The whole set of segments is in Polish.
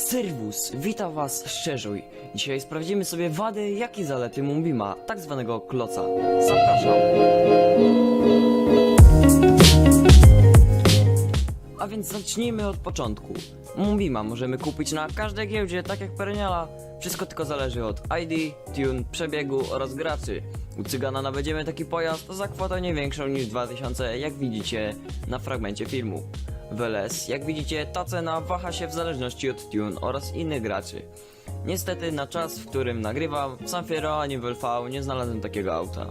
Serwus, witam was szczerzuj. Dzisiaj sprawdzimy sobie wady, jak i zalety Mumbima, tak zwanego kloca. Zapraszam. A więc zacznijmy od początku. Mumbima możemy kupić na każdej giełdzie, tak jak Pereniala. Wszystko tylko zależy od ID, tune, przebiegu oraz graczy. U Cygana nabędziemy taki pojazd za kwotę nie większą niż 2000, jak widzicie na fragmencie filmu. LS, jak widzicie, ta cena waha się w zależności od tune oraz innych graczy. Niestety na czas, w którym nagrywam, w Sanfiero ani w LV nie znalazłem takiego auta.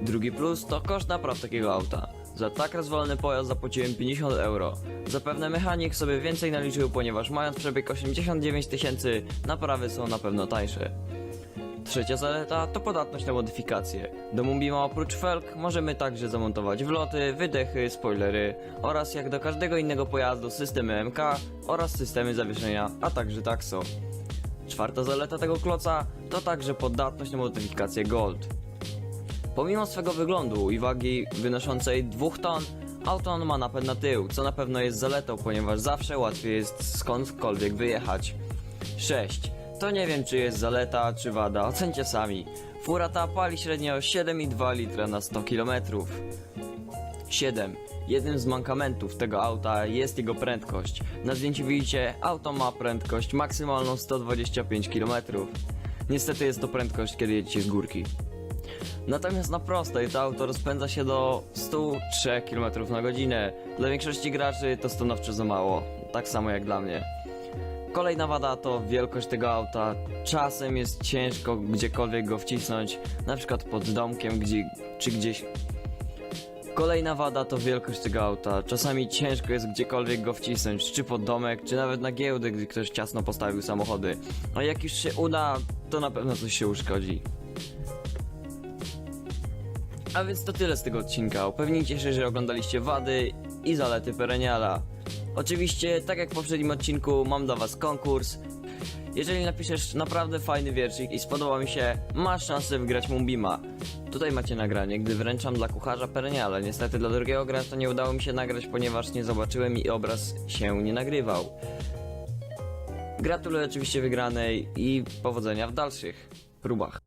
Drugi plus to koszt napraw takiego auta. Za tak rozwalony pojazd zapłaciłem 50 euro. Zapewne mechanik sobie więcej naliczył, ponieważ mając przebieg 89 tysięcy, naprawy są na pewno tańsze. Trzecia zaleta to podatność na modyfikacje. Do Mumbima oprócz felg możemy także zamontować wloty, wydechy, spoilery oraz jak do każdego innego pojazdu systemy MK oraz systemy zawieszenia, a także takso. Czwarta zaleta tego kloca to także podatność na modyfikację Gold. Pomimo swego wyglądu i wagi wynoszącej 2 ton, auto ma napęd na tył, co na pewno jest zaletą, ponieważ zawsze łatwiej jest skądkolwiek wyjechać. 6. To nie wiem czy jest zaleta czy wada, ocencie sami. Fura ta pali średnio 7,2 litra na 100 km. 7. Jednym z mankamentów tego auta jest jego prędkość. Na zdjęciu widzicie, auto ma prędkość maksymalną 125 km. Niestety jest to prędkość, kiedy jedziecie z górki. Natomiast na prostej to auto rozpędza się do 103 km na godzinę. Dla większości graczy to stanowczo za mało, tak samo jak dla mnie. Kolejna wada to wielkość tego auta. Czasem jest ciężko gdziekolwiek go wcisnąć, na przykład pod domkiem gdzie, czy gdzieś. Kolejna wada to wielkość tego auta. Czasami ciężko jest gdziekolwiek go wcisnąć, czy pod domek, czy nawet na giełdę, gdy ktoś ciasno postawił samochody. A jak już się uda, to na pewno coś się uszkodzi. A więc to tyle z tego odcinka. Upewnijcie się, że oglądaliście wady i zalety Pereniala. Oczywiście, tak jak w poprzednim odcinku, mam dla was konkurs. Jeżeli napiszesz naprawdę fajny wierszyk i spodoba mi się, masz szansę wygrać Mumbima. Tutaj macie nagranie, gdy wręczam dla kucharza Pereniala. Niestety dla drugiego gracza nie udało mi się nagrać, ponieważ nie zobaczyłem i obraz się nie nagrywał. Gratuluję oczywiście wygranej i powodzenia w dalszych próbach.